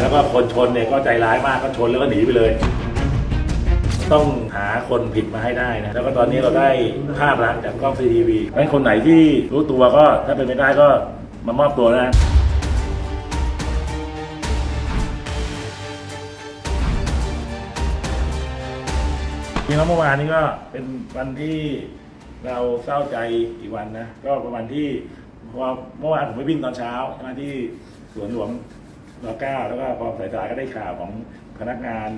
แล้วก็คนชนเนี่ยก็ใจร้ายมากก็ชนแล้วก็หนีไปเลย ต้องหาคนผิดมาให้ได้นะแล้วก็ตอนนี้เราได้ภาพลักษณ์จากกล้องซีทีวีเพราะฉะนั้นคนไหนที่รู้ตัวก็ถ้าเป็นไม่ได้ก็มามอบตัวนะจริงแล้วเมื่อวานนี้ก็เป็นวันที่เราเศร้าใจอีกวันนะ ก็เป็นวันที่พอเมื่อวานผมไปวิ่งตอนเช้าใช่ไหมที่สวนหลวง รอเก้าแล้วก็พอสายๆก็ได้ข่าวของพนักงาน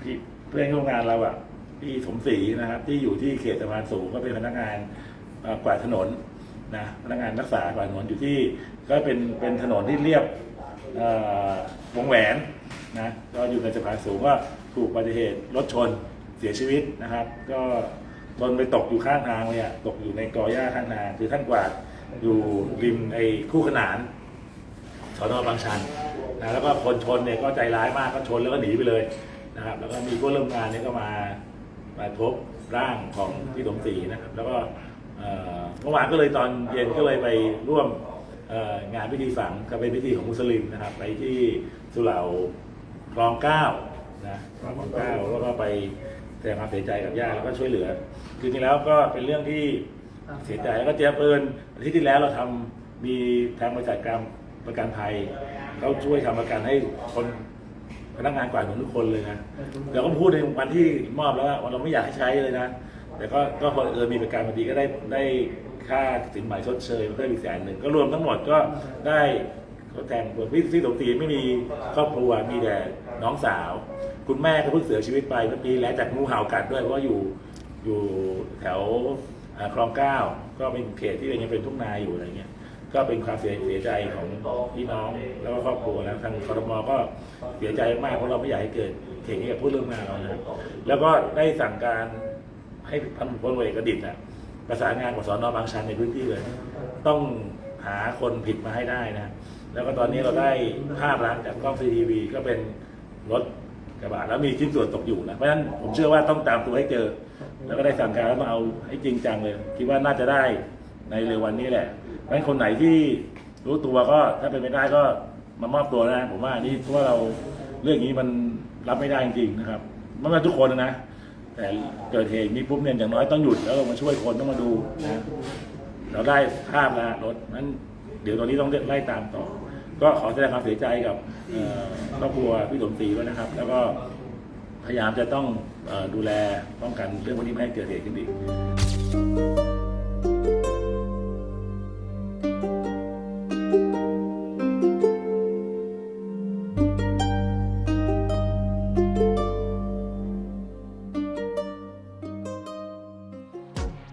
พี่เพื่อนร่วมงานเราอะพี่สมศรีนะครับ ที่อยู่ที่เขตสะพานสูงก็เป็นพนักงานกวาดถนนนะพนักงานรักษากวาดถนนอยู่ที่ก็เป็นเป็นถนนที่เรียบวงแหวนนะก็อยู่ในสะพานสูงก็ถูกอุบัติเหตุรถชนเสียชีวิตนะครับ ก็ชนไปตกอยู่ข้างทางเลยอะตกอยู่ในกอหญ้าข้างทางคือท่านกวาดอยู่ริมไอ้คู่ขนานสอนอบางชัน นะแล้วก็คนชนเนี่ยก็ใจร้ายมากก็ชนแล้วก็หนีไปเลยนะครับ แล้วก็มีผู้เริ่มงานเนี่ยก็มามาพบร่างของพี่สมศรีนะครับ แล้วก็เมื่อวานก็เลยตอนเย็นก็เลยไปร่วมงานพิธีฝังก็เป็นพิธีของมุสลิมนะครับ ไปที่สุเหร่าคลองเก้านะคลองเก้าแล้วก็ไปแสดงความเสียใจกับญาติแล้วก็ช่วยเหลือคือจริงแล้วก็เป็นเรื่องที่เสียใจแล้วก็เจ๊เอิญอาทิตย์ที่แล้วเราทำมีทางบริษัทการม ประกันภัยเขาช่วยทำประกันให้คนพนักงานกวาดถนนทุกคนเลยนะเดี๋ยวก็พูดในวันที่มอบแล้วว่าเราไม่อยากให้ใช้เลยนะ แต่ก็ก็พอเออมีประกันพอดีก็ได้ได้ค่าสินไหม่ชดเชยมาเพิ่มอีกแสนหนึ่งก็รวมทั้งหมดก็ได้ทดแทนตัวพี่ที่สมศรีไม่มีครอบครัวมีแต่น้องสาว คุณแม่ก็เพิ่งเสียชีวิตไปเมื่อปีแล้วจากงูเห่ากัดด้วยเพราะว่าอยู่อยู่แถวคลองเก้าก็เป็นเขตที่ยังเป็นทุ่งนาอยู่อะไรเงี้ย ก็เป็นความเสียเสียใจของพี่น้องแล้วก็ครอบครัวแล้วทางคอรมอก็เสียใจมากเพราะเราไม่อยากให้เกิดเหตุนี้กับผู้เรื่องงานเรานะแล้วก็ได้สั่งการให้พันพลเอกดิษฐ์น่ะประสานงานกับสอนอบางชันในพื้นที่เลย ต้องหาคนผิดมาให้ได้นะ แล้วก็ตอนนี้เราได้ภาพลักษณ์จากกล้องซีทีวีก็เป็นรถกระบะแล้วมีชิ้นส่วนตกอยู่นะ เพราะฉะนั้นผมเชื่อว่าต้องตามตัวให้เจอ แล้วก็ได้สั่งการแล้วมาเอาให้จริงจังเลย คิดว่าน่าจะได้ในเร็ววันนี้แหละ เพราะฉะนั้นคนไหนที่รู้ตัวก็ถ้าเป็นไปได้ก็มามอบตัวนะ ผมว่านี่เพราะว่าเราเรื่องนี้มันรับไม่ได้จริงๆนะครับไม่ว่าทุกคนนะ แต่เกิดเหตุมีปุ๊บเนี่ยอย่างน้อยต้องหยุดแล้วมาช่วยคนต้องมาดูนะเราได้ภาพแล้วรถนั้นเดี๋ยวตอนนี้ต้องไล่ตามต่อ ก็ขอแสดงความเสียใจกับครอบครัวพี่สมศรีด้วยนะครับ แล้วก็พยายามจะต้องอดูแลป้องกันเรื่องพวกนี้ไม่ให้เกิดเหตุขึ้นอีก